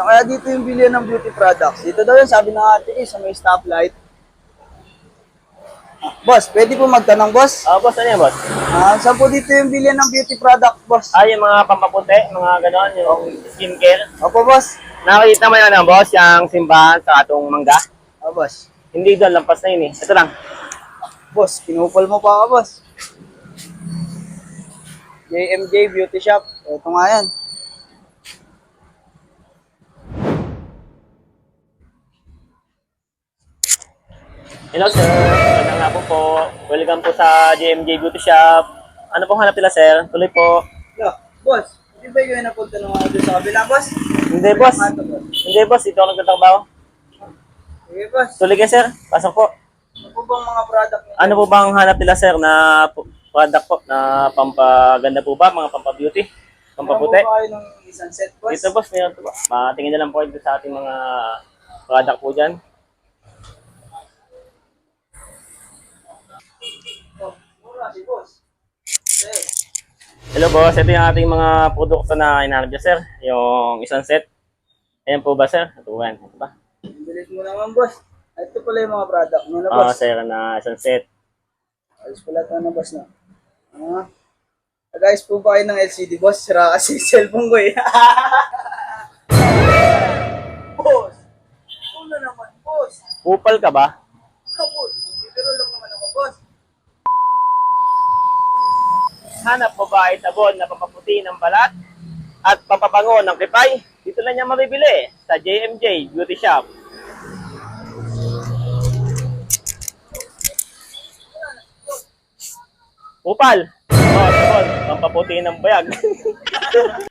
Saan kaya dito yung bilihan ng beauty products? Dito daw yan, sabi ng ate ko, sa may stoplight. Ah, boss, pwede po magtanong, boss? Ah, boss, ano yan, boss? Ah, saan po dito yung bilihan ng beauty product, boss? Ah, yung mga pampaputi, mga ganon, yung skincare. Opo, boss. Nakakita mo yan, ano, boss, yung simbahan sa atong mangga. Ah, boss. Hindi doon, lampas na yun eh. Ito lang. Boss, pinupal mo pa ako, boss. JMJ Beauty Shop. Ito nga yan. Hello, sir. Magandang nga po po. Welcome po sa JMJ Beauty Shop. Ano pong hanap nila, sir? Tuloy po. Yeah, boss. Hindi ba kayo napunta ng mga doon sa kabila, boss? Hindi, boss. Hindi, boss. Ito ako nagtatrabaho. Sige, boss. Tuloy kayo, sir. Pasok po. Ano po bang mga product niyo? Ano po bang hanap nila, sir, na product po? Na pampaganda po ba? Mga pampabeauty? Pampaputi? Meron po kayo ng isang set, boss? Dito, boss. Meron po ba? Matingin na lang po kayo sa ating mga product po dyan. Oh, mura si boss. Sir. Hello, boss. Ito yung ating mga produkto na hinahanap niya, sir. Yung isang set. Ayan po ba, sir? Ito ba? Ito ba? Bilis mo naman, boss. Ah, Ito pala yung mga product mo na, Oo, boss. sir, na isang set. Ayos pala ito na, boss, na. Ah. Guys, po ba kayo ng LCD, boss? Sira kasi yung cellphone ko, eh. boss! Una naman, boss. Kupal ka ba? Ah, boss. Bibiro lang naman ako, boss. Hanap mo ba ay sabon na pampaputi ng balat at pampabango ng kipay? Dito lang niya mabibili sa JMJ Beauty Shop. Kupal! Oh, sabon, pampaputi ng bayag.